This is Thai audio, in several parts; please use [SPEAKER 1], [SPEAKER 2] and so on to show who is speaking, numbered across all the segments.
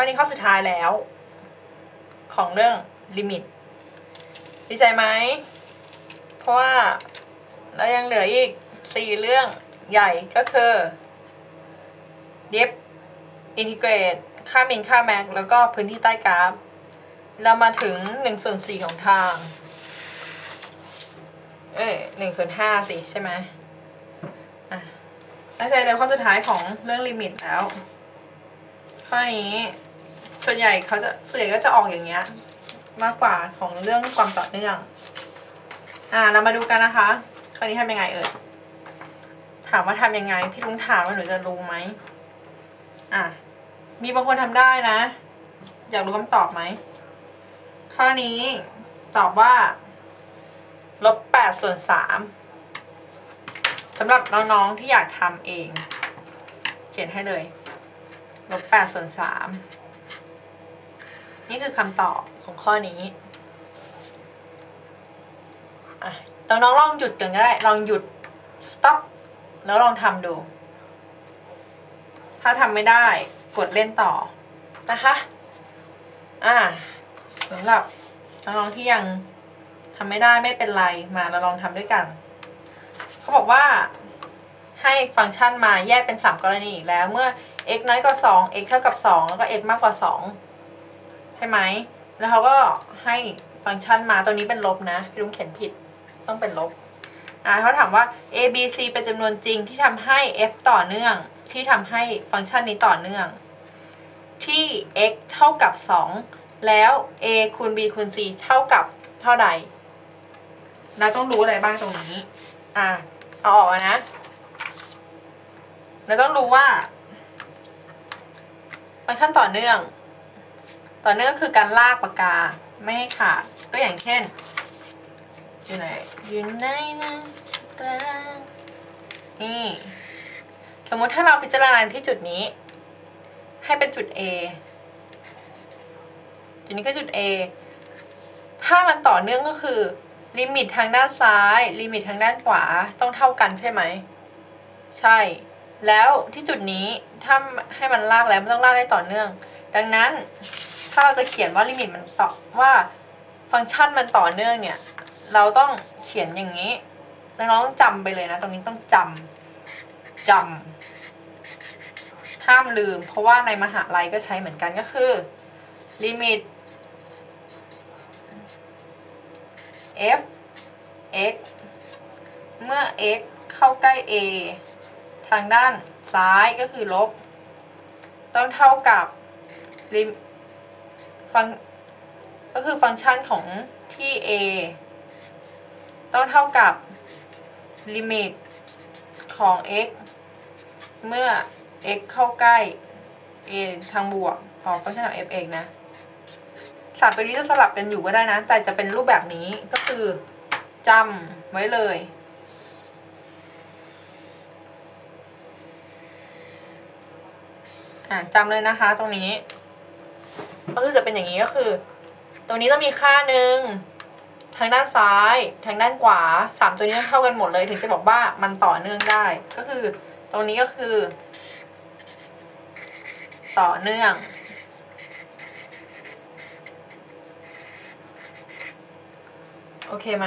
[SPEAKER 1] ข้อนี้ข้อสุดท้ายแล้ว ของเรื่องลิมิตดีใจไหม เพราะว่าเรายังเหลืออีกสี่เรื่องใหญ่ก็คือเดฟอินทิเกรตค่ามินค่าแม็ก แล้วก็พื้นที่ใต้กราฟ เรามาถึงหนึ่งส่วนสี่ของทาง เอ้ยหนึ่งส่วนห้าสิใช่ไหมอะตั้งใจเลยข้อสุดท้ายของเรื่องลิมิตแล้ว ข้อนี้ ส่วนใหญ่เขาจะส่วนใหญ่ก็จะออกอย่างเงี้ย มากกว่าของเรื่องความต่อเนื่อง อ่าเรามาดูกันนะคะข้อนี้ทำยังไงเอ่ยถามว่าทำยังไง พี่ลุงถามว่าหนูจะรู้ไหมอะมีบางคนทำได้นะ อยากรู้คำตอบไหมข้อนี้ตอบว่าลบแปดส่วนสามสำหรับน้องๆที่อยากทำเอง เขียนให้เลยลบแปดส่วนสาม นี่คือคำตอบของข้อนี้อะน้องๆลองหยุดกันก็ได้ ลองหยุด stop แล้วลองทำดู ถ้าทำไม่ได้กดเล่นต่อนะคะ อ่าสำหรับน้องๆที่ยังทำไม่ได้ไม่เป็นไรมาเราลองทำด้วยกัน เขาบอกว่าให้ฟังก์ชันมาแยกเป็น 3 กรณีอีกแล้ว เมื่อ x น้อยกว่า2 x เท่ากับ 2 แล้วก็ x มากกว่า 2 ใช่ไหม แล้วเขาก็ให้ฟังก์ชันมาตัวนี้เป็นลบนะพี่ลุงเขียนผิดต้องเป็นลบอ่าเขาถามว่า a b c เป็นจำนวนจริงที่ทำให้ f ต่อเนื่อง ที่ทำให้ฟังก์ชันนี้ต่อเนื่อง ที่ x เท่ากับ 2 แล้ว a คูณ b คูณ c เท่ากับเท่าใดเราต้องรู้อะไรบ้างตรงนี้ อ่าเอาออกนะเราต้องรู้ว่า ฟังก์ชันต่อเนื่อง ต่อเนื่องคือการลากปากกาไม่ให้ขาดก็อย่างเช่น อยู่ไหนอยู่ไหนนะกลานี่สมมุติถ้าเราพิจารณาที่จุดนี้ ให้เป็นจุด A จุดนี้ก็จุด A ถ้ามันต่อเนื่องก็คือ ลิมิตทางด้านซ้าย ลิมิตทางด้านขวาต้องเท่ากันใช่ไหม ใช่ แล้วที่จุดนี้ถ้าให้มันลากแล้วมันต้องลากได้ต่อเนื่อง ดังนั้น ถ้าเราจะเขียนว่าลิมิตมันต่อว่าฟังก์ชันมันต่อเนื่องเนี่ย เราต้องเขียนอย่างนี้น้องๆจำไปเลยนะ ตรงนี้ต้องจำจำห้ามลืม เพราะว่าในมหาลัยก็ใช้เหมือนกันก็คือลิมิต f x เมื่อ x เข้าใกล้ a ทางด้านซ้ายก็คือลบ ต้องเท่ากับลิม ฟังก็คือฟังก์ชันของที่ a ต้องเท่ากับลิมิตของ x เมื่อ x เข้าใกล้ a ทางบวกออกฟังก์ชันของ f(x) นะสามตัวนี้จะสลับกันอยู่ก็ได้นะ แต่จะเป็นรูปแบบนี้ก็คือจำไว้เลย อ่าจำเลยนะคะตรงนี้ ก็คือจะเป็นอย่างนี้ก็คือ ตรงนี้ต้องมีค่าหนึ่งทางด้านซ้ายทางด้านขวาสามตัวนี้ต้องเท่ากันหมดเลย ถึงจะบอกว่ามันต่อเนื่องได้ ก็คือ ตรงนี้ก็คือ ต่อเนื่องโอเคไหม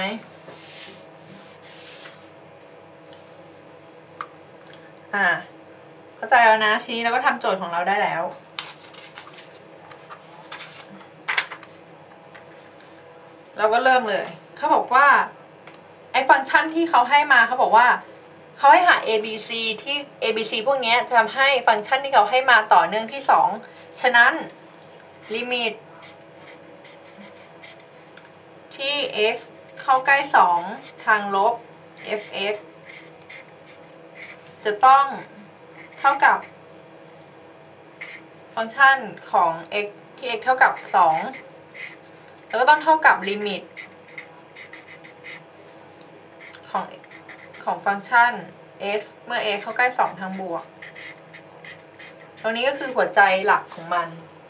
[SPEAKER 1] อ่า เข้าใจแล้วนะ ทีนี้เราก็ทำโจทย์ของเราได้แล้ว เราก็เริ่มเลย เขาบอกว่าไอ้ฟังก์ชันที่เขาให้มาเขาบอกว่าเขาให้หา a b c ที่ a b c พวกนี้จะทำให้ฟังก์ชันที่เขาให้มาต่อเนื่องที่ 2 ฉะนั้นลิมิตที่ x เข้าใกล้ 2 ทางลบ f(x) จะต้องเท่ากับ ฟังก์ชันของ x ที่ x เท่ากับ 2 แล้วก็ต้องเท่ากับลิมิตของของฟังก์ชัน f เมื่อ x เข้าใกล้ 2 ทางบวก ตรงนี้ก็คือหัวใจหลักของมัน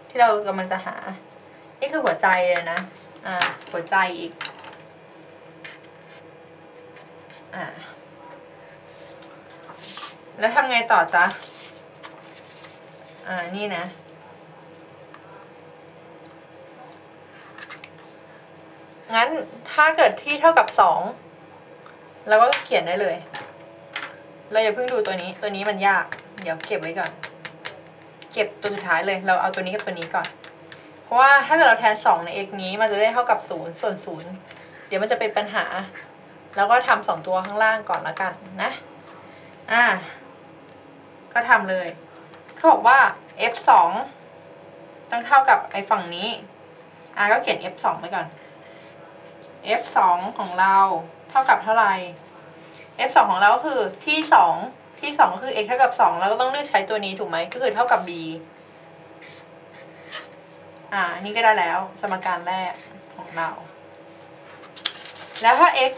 [SPEAKER 1] ที่เรากำลังจะหา นี่คือหัวใจเลยนะ อ่า หัวใจอีก อ่า แล้วทำไงต่อจ๊ะ อ่า นี่นะ งั้นถ้าเกิดที่เท่ากับสองเราก็เขียนได้เลย เราอย่าเพิ่งดูตัวนี้ ตัวนี้มันยาก เดี๋ยวเก็บไว้ก่อน เก็บตัวสุดท้ายเลย เราเอาตัวนี้กับตัวนี้ก่อน เพราะว่าถ้าเกิดเราแทนสองใน x นี้มันจะได้เท่ากับศูนย์ส่วนศูนย์เดี๋ยวมันจะเป็นปัญหา แล้วก็ทำสองตัวข้างล่างก่อนละกันนะ อ่า ก็ทำเลยเขาบอกว่า f สองต้องเท่ากับไอ้ฝั่งนี้ อ่าก็เขียน f สองไปก่อน f สองของเราเท่ากับเท่าไหร่ f สองของเราก็คือที่สองที่สองก็คือ x เท่ากับสองเราก็ต้องเลือกใช้ตัวนี้ถูกไหมก็คือเท่ากับ b อ่า นี่ก็ได้แล้วสมการแรกของเรา แล้วถ้า x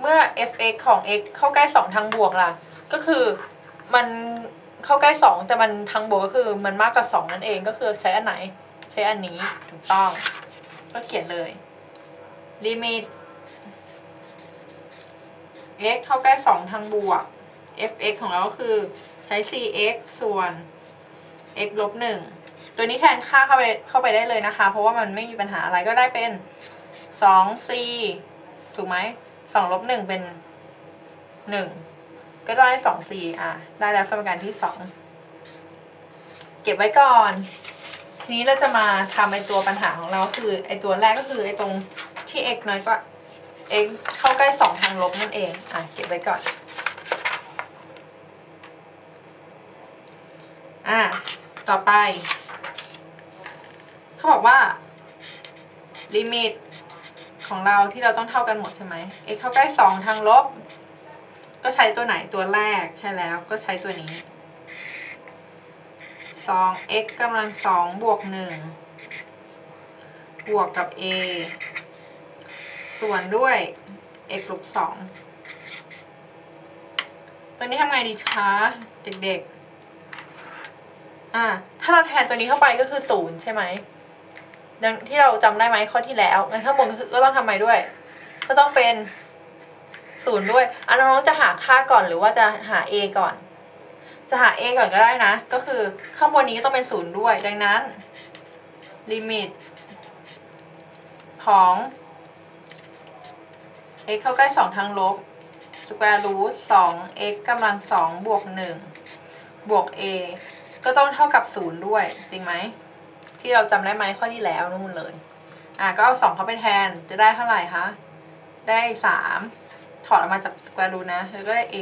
[SPEAKER 1] เมื่อ f(x) ของ x เข้าใกล้ 2 ทางบวกล่ะ ก็คือมันเข้าใกล้ 2 แต่มันทางบวกก็คือมันมากกว่า 2 นั่นเองก็คือใช้อันไหน ใช้อันนี้ถูกต้อง ก็เขียนเลย ลิมิต x เข้าใกล้2ทางบวก f(x) ของเราก็คือใช้ cx ส่วน x ลบ1ตัวนี้แทนค่าเข้าไปเข้าไปได้เลยนะคะ เพราะว่ามันไม่มีปัญหาอะไรก็ได้เป็น 2c ถูกไหมสองลบหนึ่งเป็นหนึ่งก็ได้สองสี่อะ ได้แล้วสมการที่สองเก็บไว้ก่อน ทีนี้เราจะมาทำไอตัวปัญหาของเราคือไอตัวแรกก็คือไอตรง ที่ x น้อยกว่า x เข้าใกล้สองทางลบนั่นเอง อะเก็บไว้ก่อน อะต่อไป เขาบอกว่า ลิมิตของเราที่เราต้องเท่ากันหมดใช่ไหม x เท่าใกล้สองทางลบ ก็ใช้ตัวไหนตัวแรกใช่แล้วก็ใช้ตัวนี้สอง x กำลังสองบวกหนึ่งบวกกับ a ส่วนด้วย x ลบสองตัวนี้ทำไงดีคะเด็กๆ อ่า ถ้าเราแทนตัวนี้เข้าไปก็คือศูนย์ใช่ไหมดังที่เราจำได้ไหมข้อที่แล้วงั้นข้างบนก็ต้องทำไมด้วย ก็ต้องเป็นศูนย์ด้วยอะน้องๆจะหาค่าก่อนหรือว่าจะหา a ก่อน จะหา a ก่อนก็ได้นะ ก็คือข้างบนนี้ก็ต้องเป็นศูนย์ด้วย ดังนั้นลิมิตของ x เข้าใกล้สองทางลบ square root สอง x กำลังสองบวกหนึ่งบวก a ก็ต้องเท่ากับศูนย์ด้วย จริงไหม ที่เราจำได้ไหมข้อที่แล้วนู่นเลย อะ ก็เอาสองเข้าไปแทนจะได้เท่าไหร่คะ ได้สามถอดออกมาจากสแควร์รูทนะ แล้วก็ได้ a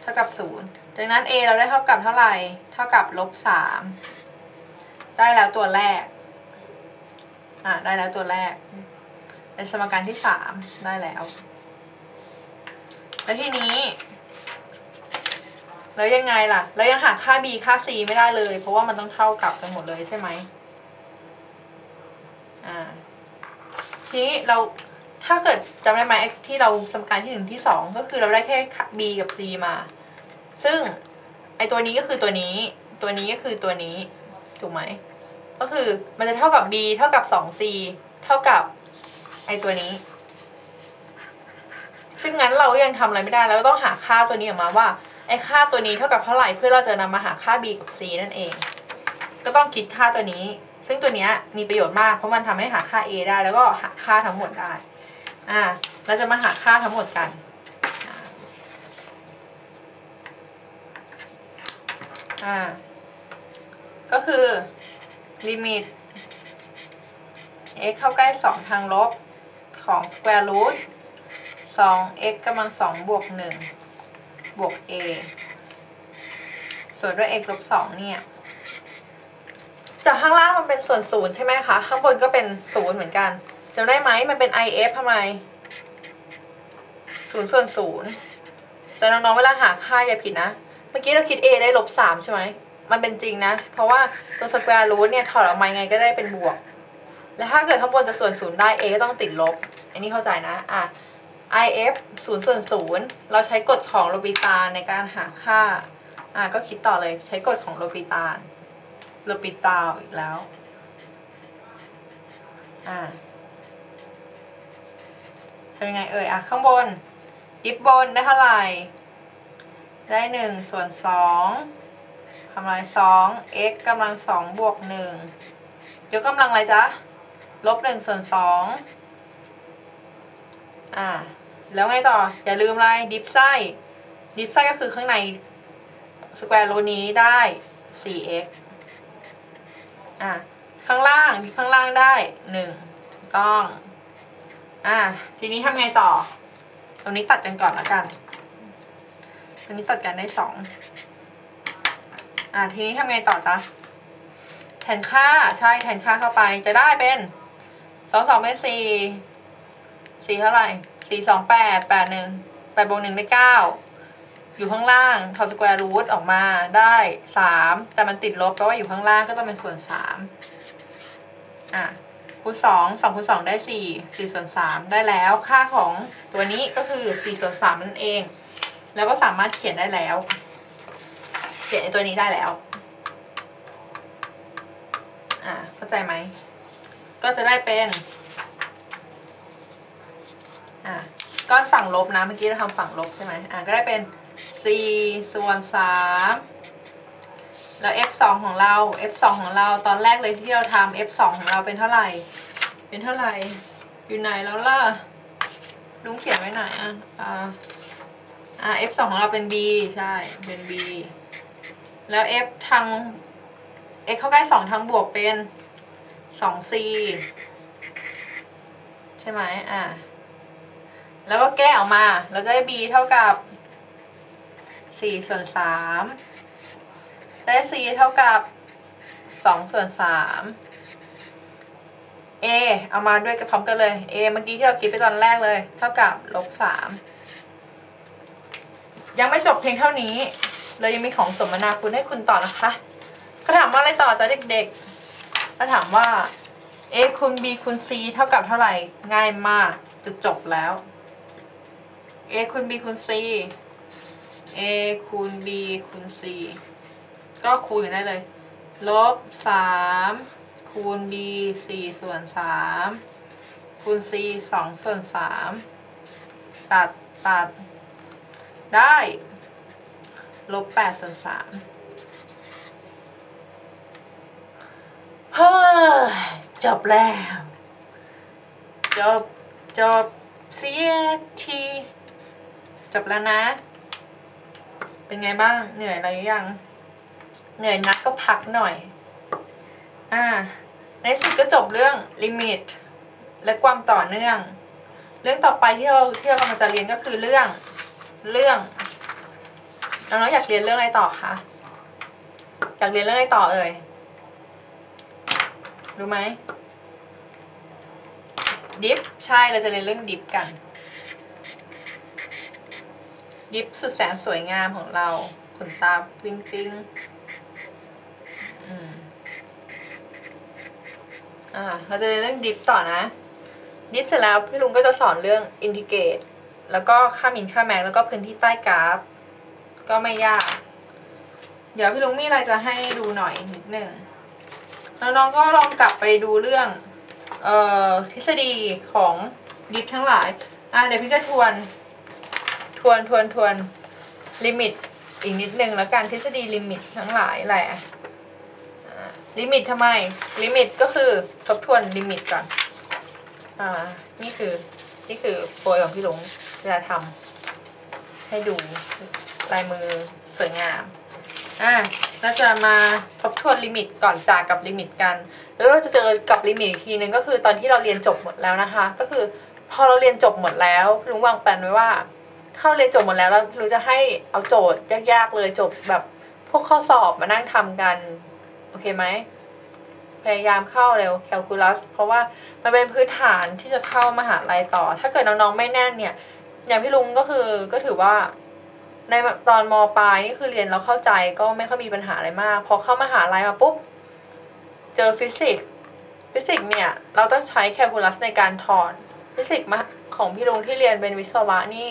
[SPEAKER 1] เท่ากับศูนย์ดังนั้น a เราได้เท่ากับเท่าไหร่ เท่ากับลบสามได้แล้วตัวแรก อะ ได้แล้วตัวแรก เป็นสมการที่สามได้แล้ว แล้วทีนี้ แล้วยังไงล่ะ แล้วยังหาค่า b ค่า c ไม่ได้เลย เพราะว่ามันต้องเท่ากับกันหมดเลยใช่ไหมอ่า ทีนี้เราถ้าเกิดจำได้ไหมที่เราสมการที่หนึ่งที่สองก็คือเราได้แค่ b กับ c มา ซึ่งไอตัวนี้ก็คือตัวนี้ ตัวนี้ก็คือตัวนี้ ถูกไหม ก็คือมันจะเท่ากับ b เท่ากับ 2c เท่ากับ ไอตัวนี้ ซึ่งงั้นเรายังทำอะไรไม่ได้แล้วต้องหาค่าตัวนี้ออกมาว่าไอค่าตัวนี้เท่ากับเท่าไหร่เพื่อเราจะนำมาหาค่า b กับ c นั่นเอง ก็ต้องคิดค่าตัวนี้ ซึ่งตัวนี้มีประโยชน์มากเพราะมันทำให้หาค่า a ได้ แล้วก็หาค่าทั้งหมดได้อ่าเราจะมาหาค่าทั้งหมดกันอ่าก็คือลิมิต x เข้าใกล้ 2 ทางลบ ของ square root 2 x กำลัง2บวก1บวก a ส่วนด้วย x ลบ2เนี่ย จากข้างล่างมันเป็นส่วนศูนย์ใช่ไหมคะ ข้างบนก็เป็นศูนย์เหมือนกันจำได้ไหมมันเป็น if ทำไมศูนย์ส่วนศูนย์แต่น้องๆเวลาหาค่าอย่าผิดนะ เมื่อกี้เราคิด a ได้ลบสามใช่ไหม มันเป็นจริงนะ เพราะว่าตัวสแควร์รูทเนี่ยถอดออกมาไงก็ได้เป็นบวก แล้วถ้าเกิดข้างบนจะส่วนศูนย์ได้ a ก็ต้องติดลบ อันนี้เข้าใจนะอะ if ศูนย์ส่วนศูนย์เราใช้กฎของโลปิตานในการหาค่าอะก็คิดต่อเลยใช้กฎของโลปิตานโลปิตาอีกแล้วอะทำยังไงเอ่ยอะข้างบนอิฟบนได้เท่าไหร่ ได้หนึ่งส่วนสองทำลายสอง x กำลังสองบวกหนึ่งยกกำลังอะไรจ๊ะลบหนึ่งส่วนสอง อ่า แล้วไงต่อ อย่าลืมอะไรดิฟไส้ดิฟไส้ก็คือข้างในสแควร์รูนี้ได้ 4x อะ ข้างล่างดิฟข้างล่างได้ 1 ถูกต้อง อะ ทีนี้ทำไงต่อ ตรงนี้ตัดกันก่อนละกัน ตรงนี้ตัดกันได้สองอะ ทีนี้ทำไงต่อจ๊ะ แทนค่า ใช่ แทนค่าเข้าไป จะได้เป็นสองสองเป็นสี่ สี่เท่าไหร่สี่สองแปดแปดหนึ่งแปดบวกหนึ่งได้เก้าอยู่ข้างล่างทอสแควร์รูทออกมาได้สามแต่มันติดลบแปลว่าอยู่ข้างล่างก็ต้องเป็นส่วนสามอะคูณสองสองคูณสองได้สี่สี่ส่วนสามได้แล้วค่าของตัวนี้ก็คือสี่ส่วนสามนั่นเอง แล้วก็สามารถเขียนได้แล้ว เขียนไอตัวนี้ได้แล้วอะเข้าใจไหมก็จะได้เป็น อะ ก้อนฝั่งลบนะ เมื่อกี้เราทำฝั่งลบใช่ไหมอะก็ได้เป็น 4 ส่วน 3 แล้ว f 2ของเรา f 2ของเราตอนแรกเลยที่เราทำ f 2ของเราเป็นเท่าไหร่ เป็นเท่าไหร่ อยู่ไหนแล้วล่ะ ลุงเขียนไว้ไหนอะอ่าอ่า f 2ของเราเป็น b ใช่ เป็น b แล้ว f ทาง x เข้าใกล้2ทางบวกเป็น 2c ใช่ไหมอะ แล้วก็แก้ออกมา เราจะได้ b เท่ากับ 4 ส่วน 3 ได้ c เท่ากับ 2 ส่วน 3 a เอามาด้วยกับพร้อมกันเลย a เมื่อกี้ที่เราคิดไปตอนแรกเลย เท่ากับลบ 3 ยังไม่จบเพียงเท่านี้ เรายังมีของสมนาคุณให้คุณต่อนะคะเขาถามว่าอะไรต่อจ้ะเด็กๆเขาถามว่า a คูณ b คูณ c เท่ากับเท่าไหร่ ง่ายมาก จะจบแล้ว a คูณ b คูณ c a คูณ b คูณ c ก็คูณกันได้เลย ลบสามคูณ b สี่ส่วนสามคูณ c สองส่วนสามตัดตัด ได้ลบแปดส่วนสามเฮ้ยจบแล้ว จบ จบเสียที จบแล้วนะ เป็นไงบ้าง เหนื่อยอะไรยัง เหนื่อยนักก็พักหน่อย อ่า ในสุดก็จบเรื่องลิมิต และความต่อเนื่อง เรื่องต่อไปที่เราที่เรากำลังจะเรียนก็คือเรื่อง เรื่องน้องๆอยากเรียนเรื่องอะไรต่อคะ อยากเรียนเรื่องอะไรต่อเอ่ย รู้ไหมดิฟใช่ เราจะเรียนเรื่องดิฟกัน ดิฟสุดแสนสวยงามของเราขนตาปิ้งปิ้งอืมอ่าเราจะเรียนเรื่องดิฟต่อนะ ดิฟเสร็จแล้วพี่ลุงก็จะสอนเรื่องอินทิเกรตแล้วก็ค่ามินค่าแม็กแล้วก็พื้นที่ใต้กราฟ ก็ไม่ยาก เดี๋ยวพี่ลุงมีอะไรจะให้ดูหน่อยนิดหนึ่งน้องๆก็ลองกลับไปดูเรื่องเอ่อทฤษฎีของดิฟทั้งหลาย อะเดี๋ยวพี่จะทวน วนทวนทวนลิมิตอีกนิดนึงแล้วกันทฤษฎีลิมิตทั้งหลายแหละลิมิตทำไม ลิมิตก็คือทบทวนลิมิตก่อน อ่า นี่คือ นี่คือโปรยของพี่หลงเวลาทำให้ดูลายมือสวยงาม อ่าเราจะมาทบทวนลิมิตก่อนจากกับลิมิตกัน แล้วเราจะเจอกับลิมิตอีกทีนึงก็คือตอนที่เราเรียนจบหมดแล้วนะคะ ก็คือพอเราเรียนจบหมดแล้วลุงวางแผนไว้ว่า เราเรียนจบหมดแล้วเราพี่ลุงจะให้เอาโจทย์ยากๆเลยจบแบบพวกข้อสอบมานั่งทำกัน โอเคไหมพยายามเข้าเร็วแคลคูลัสเพราะว่ามันเป็นพื้นฐานที่จะเข้ามหาลัยต่อ ถ้าเกิดน้องๆไม่แน่นเนี่ย อย่างพี่ลุงก็คือก็ถือว่าในตอนมปลายนี่คือเรียนเราเข้าใจก็ไม่ค่อยมีปัญหาอะไรมาก พอเข้ามหาลัยมาปุ๊บ เจอฟิสิกส์ฟิสิกส์เนี่ย เราต้องใช้แคลคูลัสในการถอดฟิสิกส์มาของพี่ลุงที่เรียนเป็นวิศวะนี่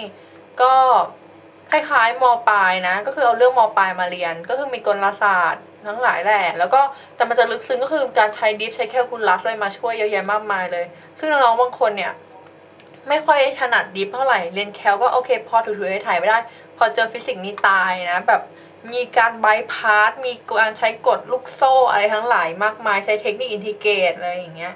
[SPEAKER 1] ก็คล้ายๆมปลายนะ ก็คือเอาเรื่องมปลายมาเรียน ก็คือมีกลศาสตร์ทั้งหลายแหละ แล้วก็แต่มันจะลึกซึ้งก็คือการใช้ดิฟใช้แคลคูลัสอะไรมาช่วยเยอะแยะมากมายเลย ซึ่งน้องๆบางคนเนี่ย ไม่ค่อยถนัดดิฟเท่าไหร่ เรียนแคลก็โอเค พอถูๆให้ถ่ายไม่ได้ พอเจอฟิสิกส์นี่ตายนะ แบบมีการบายพาสมีการใช้กฎลูกโซ่อะไรทั้งหลายมากมายใช้เทคนิคอินทิเกรตอะไรอย่างเงี้ย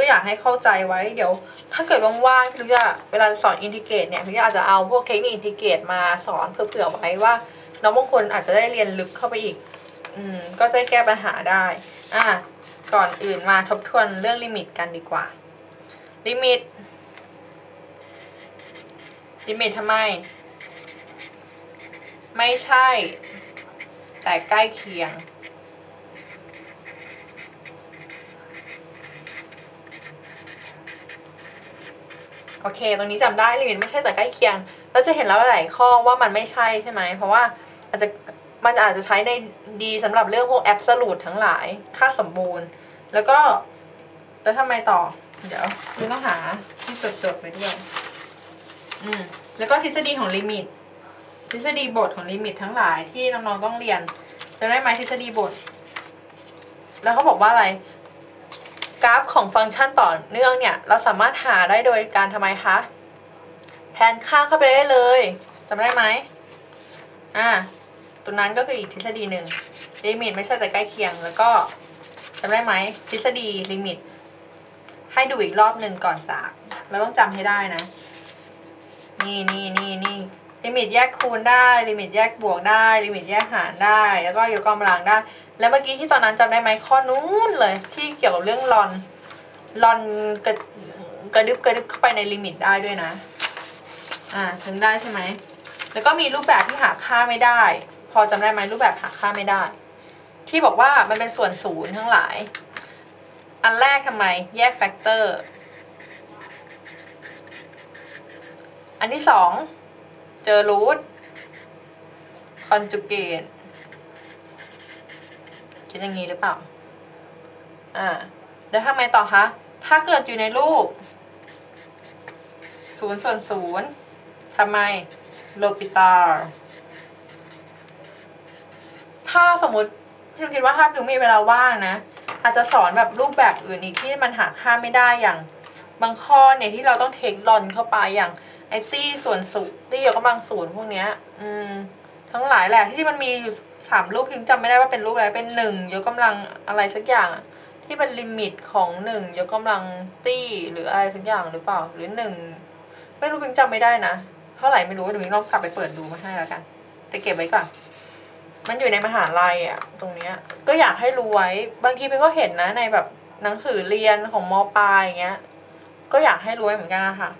[SPEAKER 1] ก็อยากให้เข้าใจไว้เดี๋ยว ถ้าเกิดว่างๆพี่จะเวลาสอนอินทิเกรตเนี่ยพี่อาจจะเอาพวกเทคนิคอินทิเกรตมาสอนเผื่อๆไว้ว่าน้องบางคนอาจจะได้เรียนลึกเข้าไปอีก อืมก็จะแก้ปัญหาได้ อะก่อนอื่นมาทบทวนเรื่องลิมิตกันดีกว่า ลิมิต ลิมิตทำไม ไม่ใช่ แต่ใกล้เคียง โอเค ตรงนี้จำได้ลิมิตไม่ใช่แต่ใกล้เคียงเราจะเห็นแล้วหลายข้อว่ามันไม่ใช่ใช่ไหม เพราะว่าอาจจะมันอาจจะใช้ในดีสำหรับเรื่องพวกแอบสูตทั้งหลายค่าสมบูรณ์ แล้วก็ แล้วทำไมต่อ เดี๋ยวคุณต้องหาที่จดๆไปด้วย อืม แล้วก็ทฤษฎีของลิมิต ทฤษฎีบทของลิมิตทั้งหลายที่น้องๆต้องเรียนจะได้ไหมทฤษฎีบท แล้วเขาบอกว่าอะไร กราฟของฟังก์ชันต่อเนื่องเนี่ย เราสามารถหาได้โดยการทำไมคะแทนค่าเข้าไปได้เลยจำได้ไหมอ่าตัวนั้นก็คืออีกทฤษฎีหนึ่งลิมิตไม่ใช่แต่ใกล้เคียง แล้วก็จำได้ไหมทฤษฎีลิมิต ให้ดูอีกรอบหนึ่งก่อนจาก เราต้องจำให้ได้นะ นี่นี่นี่นี่ ลิมิตแยกคูณได้ ลิมิตแยกบวกได้ ลิมิตแยกหารได้ แล้วก็ยกกำลังได้ แล้วเมื่อกี้ที่ตอนนั้นจำได้ไหมข้อนู้นเลยที่เกี่ยวกับเรื่องลอนลอนกระกระดึบกระดึบเข้าไปในลิมิตได้ด้วยนะ อ่าถึงได้ใช่ไหม แล้วก็มีรูปแบบที่หาค่าไม่ได้ พอจำได้ไหมรูปแบบหาค่าไม่ได้ ที่บอกว่ามันเป็นส่วนศูนย์ทั้งหลาย อันแรกทำไมแยกแฟกเตอร์ อันที่สอง เจอรูทคอนจูเกตคิดอย่างนี้หรือเปล่า อ่า แล้วทำไมต่อคะ ถ้าเกิดอยู่ในรูปศูนย์ส่วนศูนย์ทำไมโลปิตาถ้าสมมติพี่ลุงคิดว่าถ้าพี่ลุงมีเวลาว่างนะ อาจจะสอนแบบรูปแบบอื่นอีกที่มันหาค่าไม่ได้อย่าง บางข้อเนี่ยที่เราต้องเทคลอนเข้าไปอย่าง ไอซี่ส่วนสูงที่ยกกำลังศูนย์พวกเนี้ย อืม ทั้งหลายแหละที่จริงมันมีอยู่สามรูปพิมพ์จำไม่ได้ว่าเป็นรูปอะไรเป็นหนึ่งยกกำลังอะไรสักอย่างที่เป็นลิมิตของหนึ่งยกกำลังตี้หรืออะไรสักอย่างหรือเปล่า หรือหนึ่งไม่รู้พิมพ์จำไม่ได้นะเท่าไหร่ไม่รู้เดี๋ยวพิมพ์ลองกลับไปเปิดดูมาให้แล้วกันแต่เก็บไว้ก่อนมันอยู่ในมหาลัยอะ ตรงเนี้ย ก็อยากให้รู้ไว้บางทีพิมก็เห็นนะในแบบหนังสือเรียนของมปลายอย่างเงี้ย ก็อยากให้รู้ไว้เหมือนกันนะคะ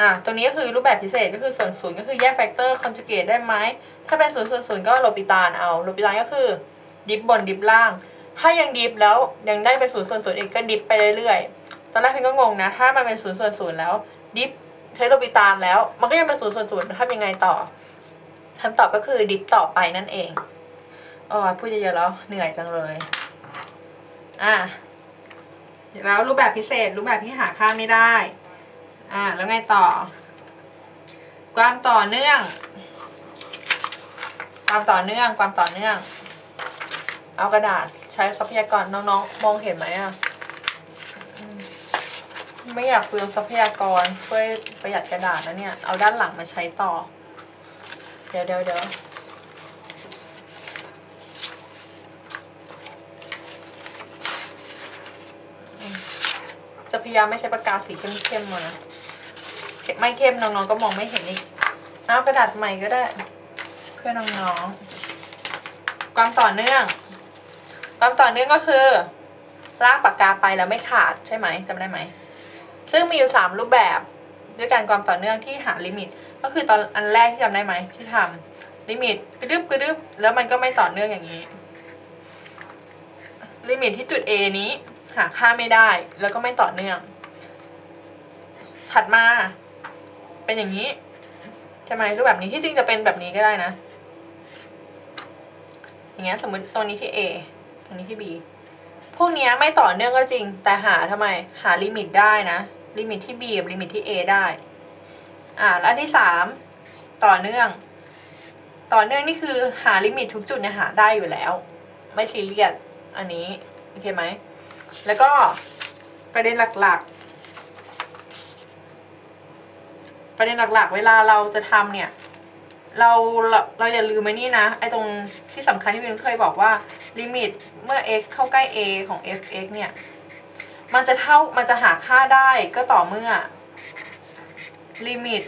[SPEAKER 1] อะตรงนี้ก็คือรูปแบบพิเศษก็คือส่วนศูนย์ก็คือแยกแฟกเตอร์คอนจูเกตได้ไหม ถ้าเป็นศูนย์ส่วนศูนย์ก็โลปิตานเอาโลปิตานก็คือดิฟบนดิฟล่าง ถ้ายังดิฟแล้วยังได้เป็นศูนย์ส่วนศูนย์อีกก็ดิฟไปเรื่อยๆ ตอนแรกพิมก็งงนะ ถ้ามันเป็นศูนย์ส่วนศูนย์แล้วดิฟใช้โลปิตานแล้ว มันก็ยังเป็นศูนย์ส่วนศูนย์ทำยังไงต่อคำตอบก็คือดิฟต่อไปนั่นเองอ๋อพูดเยอะๆแล้วเหนื่อยจังเลย อะแล้วรูปแบบพิเศษรูปแบบที่หาค่าไม่ได้ อ่าแล้วไงต่อ ความต่อเนื่อง ความต่อเนื่องความต่อเนื่อง เอากระดาษใช้ทรัพยากรน้องๆ มองเห็นไหมอะไม่อยากเปลืองทรัพยากรช่วยประหยัดกระดาษนะเนี่ย เอาด้านหลังมาใช้ต่อ เดี๋ยวเดี๋ยวเดี๋ยวจะพยายามไม่ใช้ปากกาสีเข้มๆมานะ ไม่เข้มน้องๆก็มองไม่เห็นอีกเอากระดาษใหม่ก็ได้ เพื่อน้องๆ ความต่อเนื่อง ความต่อเนื่องก็คือ ลากปากกาไปแล้วไม่ขาดใช่ไหมจำได้ไหม ซึ่งมีอยู่สามรูปแบบด้วยการความต่อเนื่องที่หาลิมิต ก็คือตอนอันแรกที่จำได้ไหมที่ทำลิมิตกระดึบกระดึบแล้วมันก็ไม่ต่อเนื่องอย่างนี้ ลิมิตที่จุด A นี้หาค่าไม่ได้แล้วก็ไม่ต่อเนื่อง ถัดมา เป็นอย่างนี้ใช่ไหมรูปแบบนี้ที่จริงจะเป็นแบบนี้ก็ได้นะ อย่างเงี้ยสมมติตรงนี้ที่ A ตรงนี้ที่ B พวกเนี้ยไม่ต่อเนื่องก็จริง แต่หาทำไมหาลิมิตได้นะ ลิมิตที่ B กับลิมิตที่ A ได้ อ่าแล้วที่สามต่อเนื่อง ต่อเนื่องนี่คือหาลิมิตทุกจุดเนี่ยหาได้อยู่แล้ว ไม่ซีเรียสอันนี้โอเคไหมแล้วก็ประเด็นหลักๆ ประเด็นหลักๆ เวลาเราจะทำเนี่ย เราเราอย่าลืมไว้นี่นะ ไอ้ตรงที่สำคัญที่พี่นุ้เคยบอกว่าลิมิตเมื่อ x เข้าใกล้ a ของ f(x) เนี่ย มันจะเท่ามันจะหาค่าได้ก็ต่อเมื่อลิมิต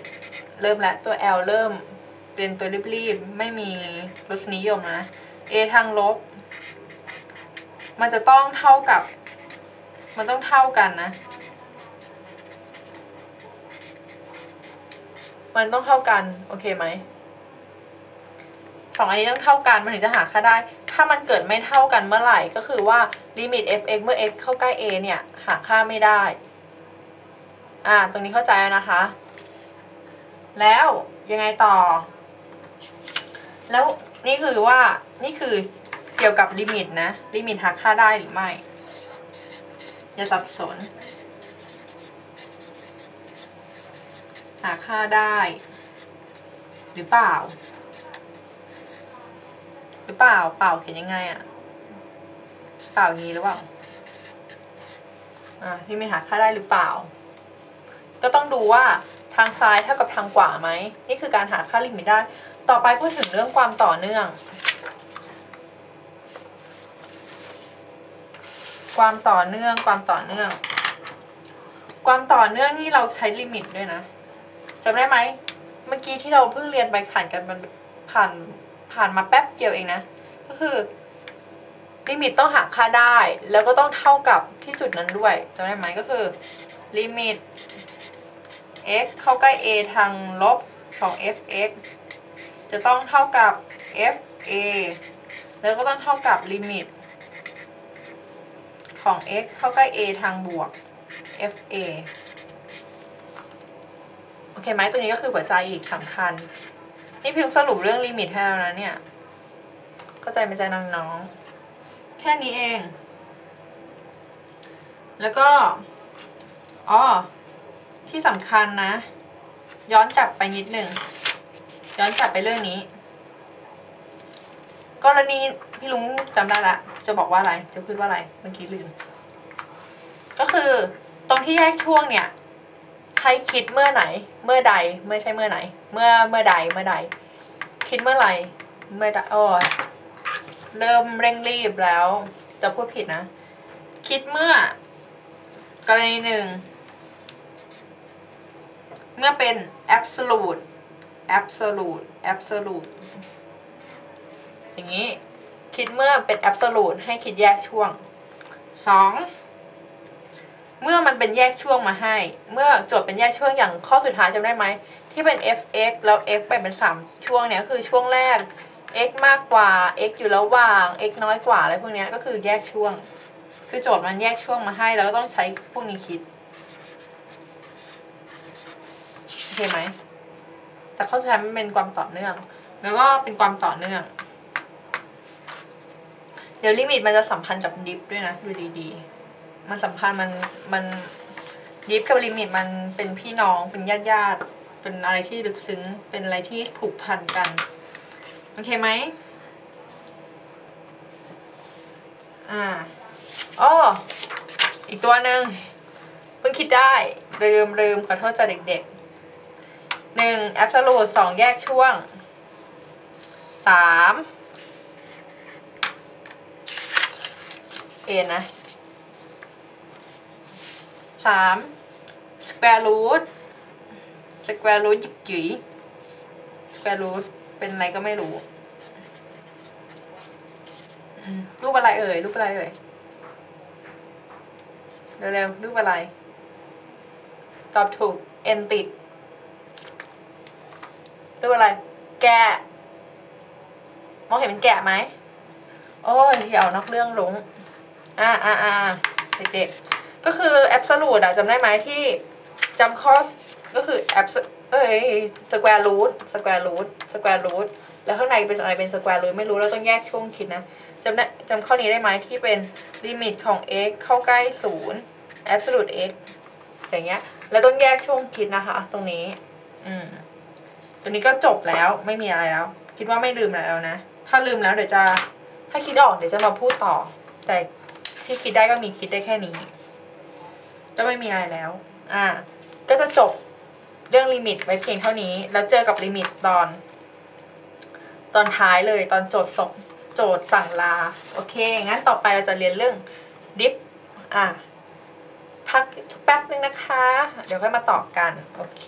[SPEAKER 1] เริ่มแล้วตัว L เริ่มเป็นตัวรีบๆ ไม่มีรสนิยมนะ A ทางลบ มันจะต้องเท่ากับ มันต้องเท่ากันนะ มันต้องเท่ากัน โอเคไหมสองอันนี้ต้องเท่ากันมันถึงจะหาค่าได้ ถ้ามันเกิดไม่เท่ากันเมื่อไหร่ก็คือว่าลิมิต f(x) เมื่อ x เข้าใกล้ a เนี่ยหาค่าไม่ได้ อ่า ตรงนี้เข้าใจแล้วนะคะ แล้วยังไงต่อ แล้วนี่คือว่านี่คือเกี่ยวกับลิมิตนะ ลิมิตหาค่าได้หรือไม่ อย่าสับสนาค่าได้ หรือเปล่า หรือเปล่าเปล่าเขียนยังไงอะเปล่าอย่างนี้หรือเปล่าอ่าลิมิตหาค่าได้หรือเปล่า ก็ต้องดูว่าทางซ้ายเท่ากับทางขวาไหมนี่คือการหาค่าลิมิตได้ ต่อไปพูดถึงเรื่องความต่อเนื่อง ความต่อเนื่องความต่อเนื่อง ความต่อเนื่องนี่เราใช้ลิมิตด้วยนะ จำได้ไหม เมื่อกี้ที่เราเพิ่งเรียนไปผ่านกันมันผ่านผ่านมาแป๊บเดียวเองนะ ก็คือลิมิตต้องหาค่าได้ แล้วก็ต้องเท่ากับที่จุดนั้นด้วยจำได้ไหมก็คือลิมิต x เข้าใกล้ a ทางลบของ f(x) จะต้องเท่ากับ f(a) แล้วก็ต้องเท่ากับลิมิต ของ x เข้าใกล้ a ทางบวก f(a) โอเคไหมตัวนี้ก็คือหัวใจอีกสำคัญ นี่พียงสรุปเรื่องลิมิตให้แล้วนะเนี่ย เข้าใจไหมใจน้องๆ แค่นี้เอง แล้วก็ อ๋อ ที่สำคัญนะ ย้อนกลับไปนิดหนึ่ง ย้อนกลับไปเรื่องนี้ กรณีพี่ลุงจำได้ละ จะบอกว่าอะไร จะพูดว่าอะไร เมื่อกี้ลืม ก็คือตรงที่แยกช่วงเนี่ย ใช้คิดเมื่อไหน เมื่อใดเมื่อใช่เมื่อไหน เมื่อเมื่อใดเมื่อใด คิดเมื่อไหร่ เมื่อใดโอ้เริ่มเร่งรีบแล้ว จะพูดผิดนะ คิดเมื่อ กรณีหนึ่ง เมื่อเป็น absolute absolute absolute อย่างนี้ คิดเมื่อเป็น absolute ให้คิดแยกช่วงสอง เมื่อมันเป็นแยกช่วงมาให้ เมื่อโจทย์เป็นแยกช่วงอย่างข้อสุดท้ายจำได้ไหม ที่เป็น f(x) แล้ว x แบ่งเป็น 3 ช่วงเนี่ยคือช่วงแรก x มากกว่า x อยู่ระหว่าง x น้อยกว่าอะไรพวกนี้ก็คือแยกช่วง คือโจทย์มันแยกช่วงมาให้แล้วก็ต้องใช้พวกนี้คิดโอเคไหมแต่เข้าใจมันเป็นความต่อเนื่อง แล้วก็เป็นความต่อเนื่อง เดี๋ยวลิมิตมันจะสัมพันธ์กับดิฟด้วยนะ ดูดีๆ มันสัมพันธ์มันมันดิฟกับลิมิตมันเป็นพี่น้องเป็นญาติญาติเป็นอะไรที่ลึกซึ้งเป็นอะไรที่ผูกพันกัน โอเคไหมอ่าอ้ออีกตัวหนึ่งเพิ่งคิดได้ลืมลืมขอโทษจาเด็กๆหนึ่ง absolute สองแยกช่วงสามเอ็นนะ สาม square root square root หยิบจุ๋ย square root เป็นอะไรก็ไม่รู้รูปอะไรเอ่ยรูปอะไรเอ่ยเร็วๆรูปอะไร ตอบถูกเอ็นติดรูปอะไร แกะมองเห็นเป็นแกะไหมโอ้ยอย่าเอานอกเรื่องหลงอ่าอ่าอ่าเด็กๆ ก็คือ absolute อะจำได้ไหมที่จำข้อก็คือ abs เอ้ย square root square root square root แล้วข้างในเป็นอะไรเป็น square root ไม่รู้เราต้องแยกช่วงคิดนะจำได้จำข้อนี้ได้ไหมที่เป็นลิมิตของ x เข้าใกล้ศูนย์ absolute x อย่างเงี้ยแล้วต้องแยกช่วงคิดนะคะ ตรงนี้ อืมตัวนี้ก็จบแล้วไม่มีอะไรแล้ว คิดว่าไม่ลืมแล้วนะ ถ้าลืมแล้วเดี๋ยวจะ ถ้าคิดออกเดี๋ยวจะมาพูดต่อ แต่ที่คิดได้ก็มีคิดได้แค่นี้ ก็ไม่มีอะไรแล้ว อ่า ก็จะจบเรื่องลิมิตไว้เพียงเท่านี้ แล้วเจอกับลิมิตตอน ตอนท้ายเลยตอนโจทย์ส่งโจทย์สั่งลา โอเค งั้นต่อไปเราจะเรียนเรื่องดิฟอะพักแป๊บนึงนะคะ เดี๋ยวค่อยมาต่อกัน โอเค